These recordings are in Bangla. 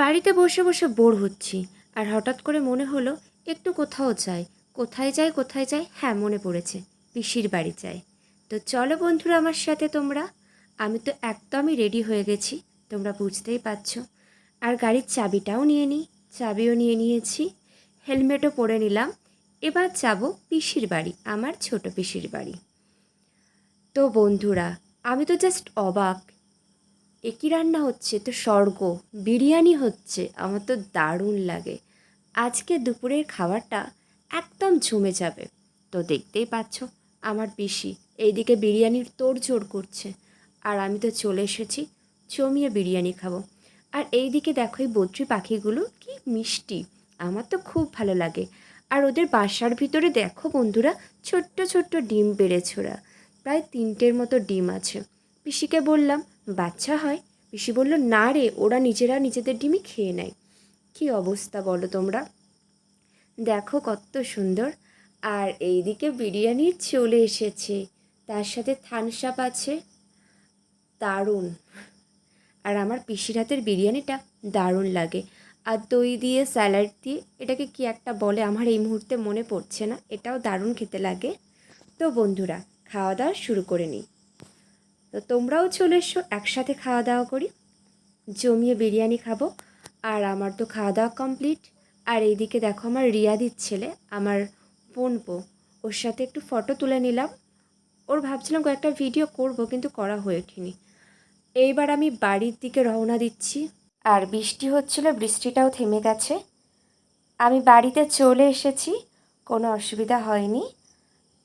বাড়িতে বসে বসে বোর হচ্ছি, আর হঠাৎ করে মনে হলো একটু কোথাও যাই, কোথায় যাই কোথায় যাই হ্যাঁ মনে পড়েছে, পিসির বাড়ি যাই। তো চলো বন্ধুরা আমার সাথে তোমরা, আমি তো একদমই রেডি হয়ে গেছি, তোমরা বুঝতেই পারছ। আর গাড়ির চাবিটাও নিয়ে নিই, চাবিও নিয়ে নিয়েছি, হেলমেটও পরে নিলাম, এবার যাব পিসির বাড়ি, আমার ছোট পিসির বাড়ি। তো বন্ধুরা, আমি তো জাস্ট অবাক একই রান্না হচ্ছে, তো স্বর্গ, বিরিয়ানি হচ্ছে, আমার তো দারুণ লাগে। আজকে দুপুরের খাবারটা একদম ঝুমে যাবে। তো দেখতেই পাচ্ছ, আমার পিসি এইদিকে বিরিয়ানির তোড়জোড় করছে। আর আমি তো চলে এসেছি জমিয়ে বিরিয়ানি খাব। আর এইদিকে দেখো এই বদ্রি পাখিগুলো কি মিষ্টি, আমার তো খুব ভালো লাগে। আর ওদের বাসার ভিতরে দেখো বন্ধুরা, ছোট্ট ছোট্ট ডিম পেড়েছে ওরা। প্রায় তিনটের মতো ডিম আছে। পিসিকে বললাম বাচ্চা হয়, পিসি বলল, না রে, ওরা নিজেরা নিজেদের ডিমই খেয়ে নেয়। কী অবস্থা বলো তোমরা? দেখো কত সুন্দর, আর এইদিকে বিরিয়ানি চলে এসেছে, তার সাথে থানসাপ আছে। দারুণ। আর আমার পিসির হাতের বিরিয়ানিটা দারুণ লাগে, আর দই দিয়ে স্যালাড দিয়ে, এটাকে কি একটা বলে, আমার এই মুহূর্তে মনে পড়ছে না, এটাও দারুণ খেতে লাগে। তো বন্ধুরা, খাওয়া দাওয়া শুরু করে নিই। তো তোমরাও চলে এসো, একসাথে খাওয়া দাওয়া করি। জমিয়ে বিরিয়ানি খাব, আর আমার তো খাওয়া দাওয়া কমপ্লিট আর এইদিকে দেখো আমার রিয়াদির ছেলে, আমার বোনপো ওর সাথে একটু ফটো তুলে নিলাম। ওর ভাবছিলাম কয়েকটা ভিডিও করব, কিন্তু করা হয়ে ওঠেনি। এইবার আমি বাড়ির দিকে রওনা দিচ্ছি। আর বৃষ্টি হচ্ছিল, বৃষ্টিটাও থেমে গেছে। আমি বাড়িতে চলে এসেছি, কোনো অসুবিধা হয়নি।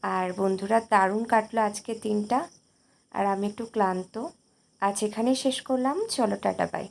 আর বন্ধুরা দারুণ কাটলো আজকে দিনটা। আর আমি একটু ক্লান্ত। আজ এখানেই শেষ করলাম। চলো টাটা বাই